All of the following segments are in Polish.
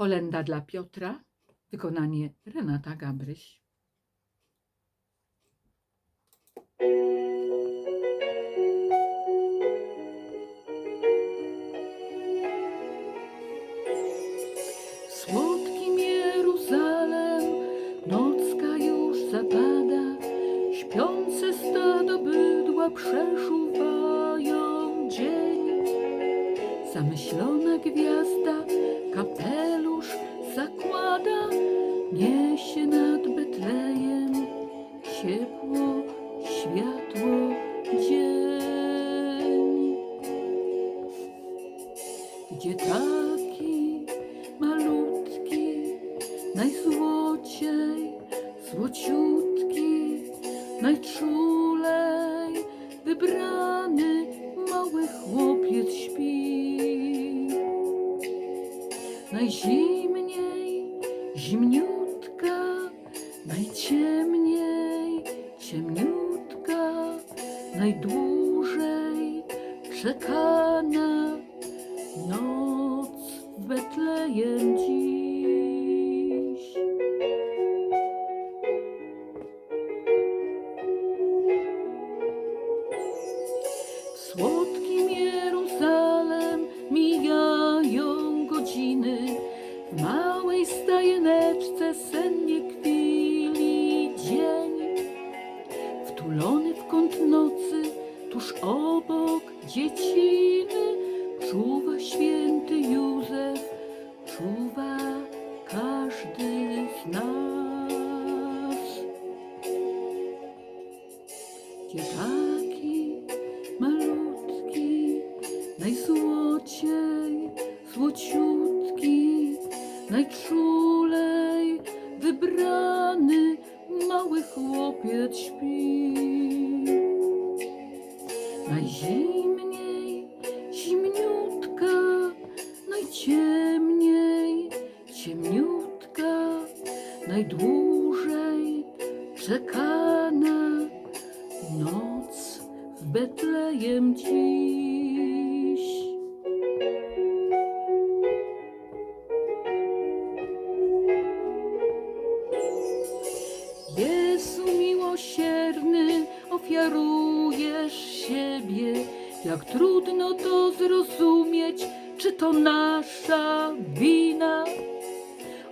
Kolenda dla Piotra, wykonanie Renata Gabryś. Słodkim Jeruzalem, nocka już zapada, śpiące stado bydła przeszuwają dzień. Zamyślona gwiazda kapelusz zakłada, niesie nad Betlejem ciepło, światło, dzień. Gdzie taki malutki, najzłociej, złociutki, najczulej wybrany mały chłopiec śpi. Najzimniej, zimniutka, najciemniej, ciemniutka, najdłużej czekana noc w Betlejem dziś. W Gdzie taki malutki, najzłociej, złociutki, najczulej wybrany mały chłopiec śpi. Najzimniej, zimniutka, najciemniej, ciemniutka, najdłużej czekana noc w Betlejem dziś. Jezu miłosierny, ofiarujesz siebie. Jak trudno to zrozumieć, czy to nasza wina?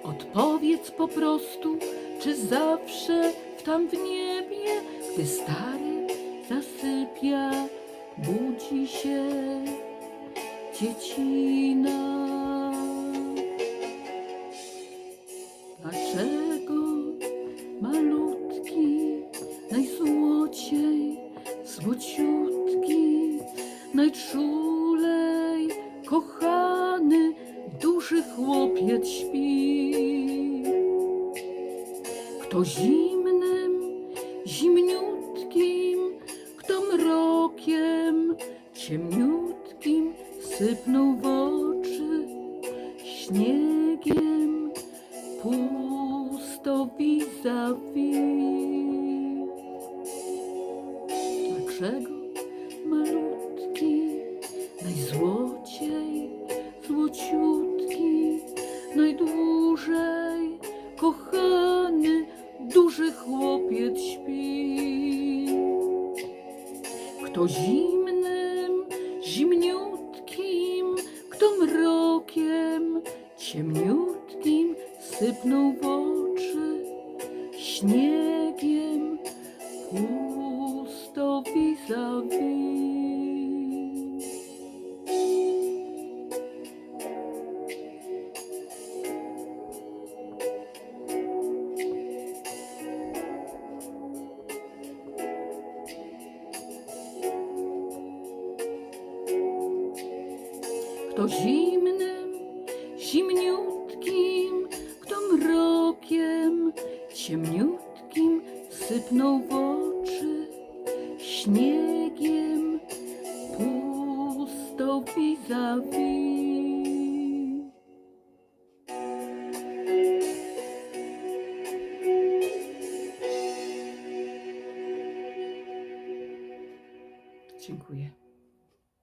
Odpowiedz po prostu, czy zawsze w tam w niebie, gdy stary zasypia, budzi się dziecina. Dlaczego malutki, najzłociej, złociutki, najczulej kochany, duży chłopiec śpi? Kto zimnym, ciemniutkim sypnął w oczy śniegiem pusto vis-a-vis. Dlaczego malutki, najzłociej, złociutki, najdłużej kochany, duży chłopiec śpi? Kto zimnym, ciemniutkim sypnął w oczy śniegiem pusto vis-a-vis. Kto zimnym, zimniutkim, ciemniutkim sypnął w oczy śniegiem pustą vis-a-vis. Dziękuję.